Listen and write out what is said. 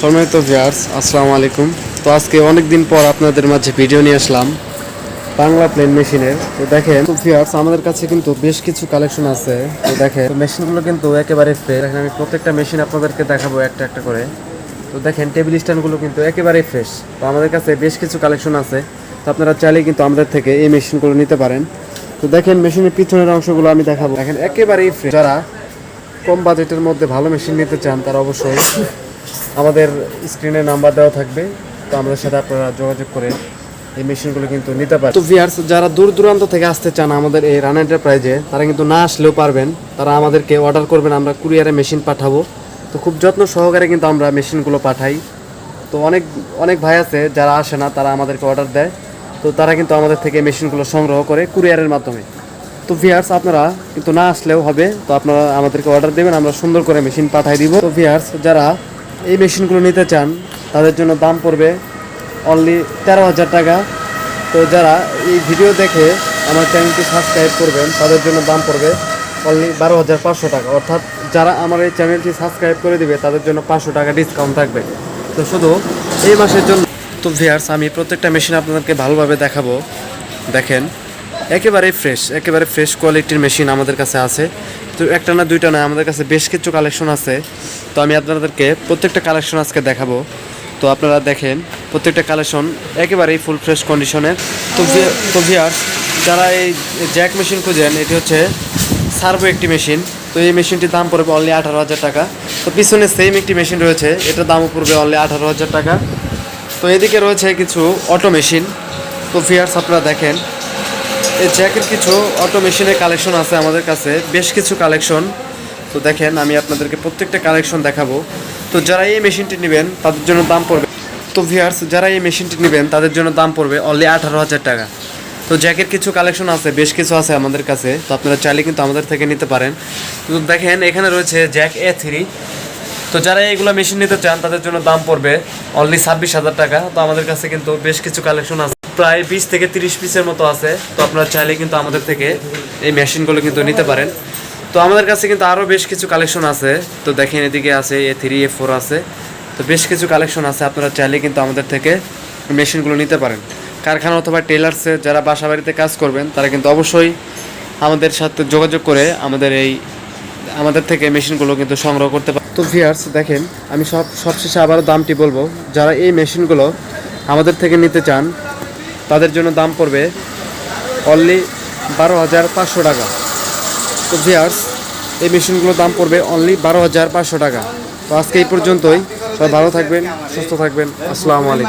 সম্মানিত ভিয়ার্স আসসালামু আলাইকুম। তো আজকে অনেক দিন পর আপনাদের মাঝে ভিডিও নিয়ে আসলাম, বাংলা প্লেন মেশিনের তো দেখেন, তো ভিয়ার্স আমাদের কাছে কিন্তু বেশ কিছু কালেকশন আছে। তো দেখেন মেশিনগুলো কিন্তু একেবারে ফ্রেশ দেখেন, আমি প্রত্যেকটা মেশিন আপনাদেরকে দেখাবো একটা একটা করে। তো দেখেন টেবিল স্ট্যান্ডগুলো কিন্তু একেবারেই ফ্রেশ তো আমাদের কাছে বেশ কিছু কালেকশন আছে। তো আপনারা চাইলেই কিন্তু আমাদের থেকে এই মেশিনগুলো নিতে পারেন। তো দেখেন মেশিনের পিছনের অংশগুলো আমি দেখাবো। দেখেন, একেবারেই ফ্রেশ যারা কম বাজেটের মধ্যে ভালো মেশিন নিতে চান, তারা অবশ্যই আমাদের স্ক্রিনে নাম্বার দেওয়া থাকবে, তো আমাদের সাথে আপনারা যোগাযোগ করে এই মেশিনগুলো কিন্তু নিতে পারেন। তো ভিয়ার্স যারা দূর দূরান্ত থেকে আসতে চান আমাদের এই রান এন্টারপ্রাইজে তারা কিন্তু না আসলেও পারবেন। তারা আমাদেরকে অর্ডার করবেন, আমরা কুরিয়ারে মেশিন পাঠাবো। তো খুব যত্ন সহকারে কিন্তু আমরা মেশিনগুলো পাঠাই। তো অনেক অনেক ভাই আছে, যারা আসে না, তারা আমাদেরকে অর্ডার দেয়। তো তারা কিন্তু আমাদের থেকে মেশিনগুলো সংগ্রহ করে কুরিয়ারের মাধ্যমে। তো ভিয়ার্স আপনারা কিন্তু না আসলেও হবে। তো আপনারা আমাদেরকে অর্ডার দেবেন, আমরা সুন্দর করে মেশিন পাঠিয়ে দিব। তো ভিয়ার্স যারা এই মেশিনগুলো নিতে চান, তাদের জন্য দাম পড়বে অনলি তেরো হাজার টাকা। তো যারা এই ভিডিও দেখে আমার চ্যানেলটি সাবস্ক্রাইব করবেন, তাদের জন্য দাম পড়বে অনলি বারো হাজার পাঁচশো টাকা। অর্থাৎ যারা আমার এই চ্যানেলটি সাবস্ক্রাইব করে দিবে, তাদের জন্য পাঁচশো টাকা ডিসকাউন্ট থাকবে। তো শুধু এই মাসের জন্য তো ভিয়ার্স আমি প্রত্যেকটা মেশিন আপনাদেরকে ভালোভাবে দেখাবো। দেখেন, একেবারেই ফ্রেশ একেবারে ফ্রেশ কোয়ালিটির মেশিন আমাদের কাছে আছে। তো একটা না দুইটা না, আমাদের কাছে বেশ কিছু কালেকশন আছে। তো আমি আপনাদেরকে প্রত্যেকটা কালেকশন আজকে দেখাবো। তো আপনারা দেখেন, প্রত্যেকটা কালেকশন একেবারেই ফুল ফ্রেশ কন্ডিশনের তো তো ভিয়ার্স যারা এই জ্যাক মেশিন খুঁজেন, এটি হচ্ছে সার্ভো একটি মেশিন তো এই মেশিনটির দাম পড়বে অনলি আঠারো হাজার টাকা। তো পিছনে সেম একটি মেশিন রয়েছে, এটার দামও পড়বে অনলি আঠারো হাজার টাকা। তো এদিকে রয়েছে কিছু অটো মেশিন তো ভিয়ার্স আপনারা দেখেন জ্যাকের কিছু অটো মেশিনের কালেকশন আছে আমাদের কাছে, বেশ কিছু কালেকশন তো দেখেন, আমি আপনাদেরকে প্রত্যেকটা কালেকশন দেখাবো। তো যারা এই মেশিনটি নেবেন, তাদের জন্য দাম পড়বে। তো ভিয়ার্স যারা এই মেশিনটি নেবেন, তাদের জন্য দাম পড়বে অনলি আঠারো হাজার টাকা। তো জ্যাকের কিছু কালেকশন আছে, বেশ কিছু আছে আমাদের কাছে। তো আপনারা চাইলে কিন্তু আমাদের থেকে নিতে পারেন। তো দেখেন, এখানে রয়েছে জ্যাক এ থ্রি তো যারা এইগুলো মেশিন নিতে চান, তাদের জন্য দাম পড়বে অনলি ছাব্বিশ হাজার টাকা। তো আমাদের কাছে কিন্তু বেশ কিছু কালেকশন আছে। প্রায় বিশ থেকে তিরিশ পিসের মতো আছে। তো আপনারা চাইলে কিন্তু আমাদের থেকে এই মেশিনগুলো কিন্তু নিতে পারেন। তো আমাদের কাছে কিন্তু আরও বেশ কিছু কালেকশন আছে। তো দেখেন এদিকে আছে, এ থ্রি, এ ফোর আছে। তো বেশ কিছু কালেকশন আছে, আপনারা চাইলে কিন্তু আমাদের থেকে মেশিনগুলো নিতে পারেন। কারখানা অথবা টেলার্সে যারা বাসা বাড়িতে কাজ করবেন, তারা কিন্তু অবশ্যই আমাদের সাথে যোগাযোগ করে আমাদের এই, আমাদের থেকে মেশিনগুলো কিন্তু সংগ্রহ করতে পারে তো ভিয়ার্স দেখেন, আমি সব, সবশেষে আবারও দামটি বলব। যারা এই মেশিনগুলো আমাদের থেকে নিতে চান তাদের জন্য দাম পড়বে অনলি বারো হাজার পাঁচশো টাকা। তো ভিয়ার্স এই মেশিনগুলোর দাম পড়বে অনলি বারো হাজার পাঁচশো টাকা। তো আজকে এই পর্যন্তই। সবাই ভালো থাকবেন, সুস্থ থাকবেন। আসসালামু আলাইকুম।